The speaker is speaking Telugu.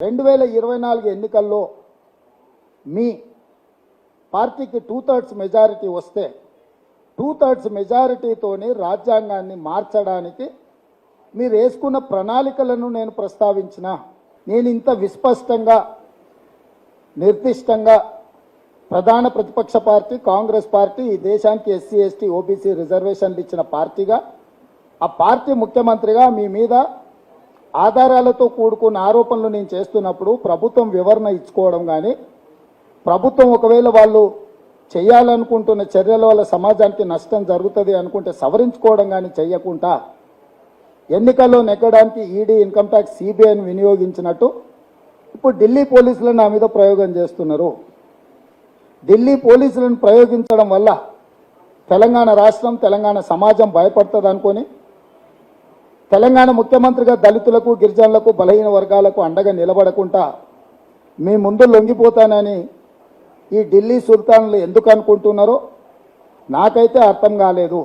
రెండు వేల ఇరవై నాలుగు ఎన్నికల్లో మీ పార్టీకి టూ థర్డ్స్ మెజారిటీ వస్తే టూ థర్డ్స్ మెజారిటీతోని రాజ్యాంగాన్ని మార్చడానికి మీరు వేసుకున్న ప్రణాళికలను నేను ప్రస్తావించిన. నేను ఇంత విస్పష్టంగా నిర్దిష్టంగా ప్రధాన ప్రతిపక్ష పార్టీ కాంగ్రెస్ పార్టీ ఈ దేశానికి ఎస్సీ ఎస్టీ ఓబీసీ రిజర్వేషన్లు ఇచ్చిన పార్టీగా ఆ పార్టీ ముఖ్యమంత్రిగా మీ మీద ఆధారాలతో కూడుకున్న ఆరోపణలు నేను చేస్తున్నప్పుడు ప్రభుత్వం వివరణ ఇచ్చుకోవడం కానీ ప్రభుత్వం ఒకవేళ వాళ్ళు చేయాలనుకుంటున్న చర్యల వల్ల సమాజానికి నష్టం జరుగుతుంది అనుకుంటే సవరించుకోవడం కానీ చేయకుండా ఎన్నికల్లో నెగ్గడానికి ఈడీ ఇన్కమ్ ట్యాక్స్ సిబిఐని వినియోగించినట్టు ఇప్పుడు ఢిల్లీ పోలీసులు నా మీద ప్రయోగం చేస్తున్నారు. ఢిల్లీ పోలీసులను ప్రయోగించడం వల్ల తెలంగాణ రాష్ట్రం తెలంగాణ సమాజం భయపడుతుంది అనుకొని తెలంగాణ ముఖ్యమంత్రిగా దళితులకు గిరిజనులకు బలహీన వర్గాలకు అండగా నిలబడకుండా మీ ముందు లొంగిపోతానని ఈ ఢిల్లీ సుల్తాన్లు ఎందుకు అనుకుంటున్నారో నాకైతే అర్థం కాలేదు.